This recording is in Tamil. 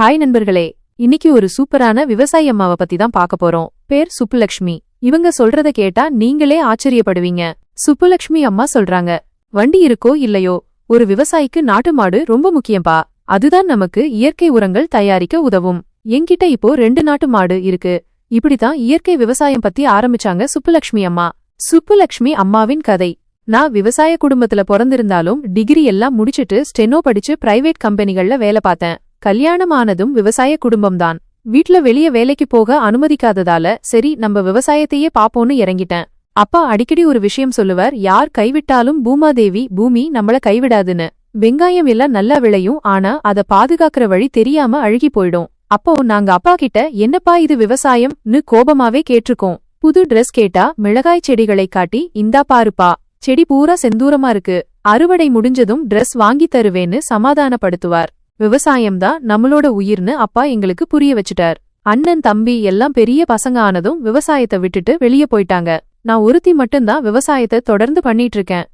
ஹாய் நண்பர்களே. இன்னைக்கு ஒரு சூப்பரான விவசாயி அம்மாவை பத்தி தான் பார்க்க போறோம். பேர் சுப்புலக்ஷ்மி. இவங்க சொல்றத கேட்டா நீங்களே ஆச்சரியப்படுவீங்க. சுப்புலக்ஷ்மி அம்மா சொல்றாங்க வண்டி இருக்கோ இல்லையோ ஒரு விவசாயிக்கு நாட்டு மாடு ரொம்ப முக்கியம்பா. அதுதான் நமக்கு இயற்கை உரங்கள் தயாரிக்க உதவும். என்கிட்ட இப்போ ரெண்டு நாட்டு மாடு இருக்கு. இப்படிதான் இயற்கை விவசாயம் பத்தி ஆரம்பிச்சாங்க சுப்புலக்ஷ்மி அம்மா. சுப்புலக்ஷ்மி அம்மாவின் கதை. நான் விவசாய குடும்பத்துல பிறந்திருந்தாலும் டிகிரி எல்லாம் முடிச்சிட்டு ஸ்டெனோ படிச்சு பிரைவேட் கம்பெனிகள்ல வேலை பார்த்தேன். கல்யாணம் ஆனதும் விவசாய குடும்பம்தான். வீட்ல வெளிய வேலைக்கு போக அனுமதிக்காததால சரி நம்ம விவசாயத்தையே பாப்போன்னு இறங்கிட்டேன். அப்பா அடிக்கடி ஒரு விஷயம் சொல்லுவார் யார் கைவிட்டாலும் பூமாதேவி பூமி நம்மள கைவிடாதுன்னு. வெங்காயம் எல்லாம் நல்லா விளையும் ஆனா அத பாதுகாக்கிற வழி தெரியாம அழுகி போயிடும். அப்போ நாங்க அப்பா கிட்ட என்னப்பா இது விவசாயம்னு கோபமாவே கேட்டிருக்கோம். புது Dress கேட்டா மிளகாய் செடிகளை காட்டி இந்தா பாருப்பா செடி பூரா செந்தூரமா இருக்கு. அறுவடை முடிஞ்சதும் Dress வாங்கி தருவேன்னு சமாதானப்படுத்துவார். விவசாயம்தான் நம்மளோட உயிர்னு அப்பா எங்களுக்கு புரிய வச்சுட்டார். அண்ணன் தம்பி எல்லாம் பெரிய பசங்க ஆனதும் விவசாயத்தை விட்டுட்டு வெளிய போயிட்டாங்க. நான் ஒருத்தி மட்டும்தான் விவசாயத்தை தொடர்ந்து பண்ணிட்டு இருக்கேன்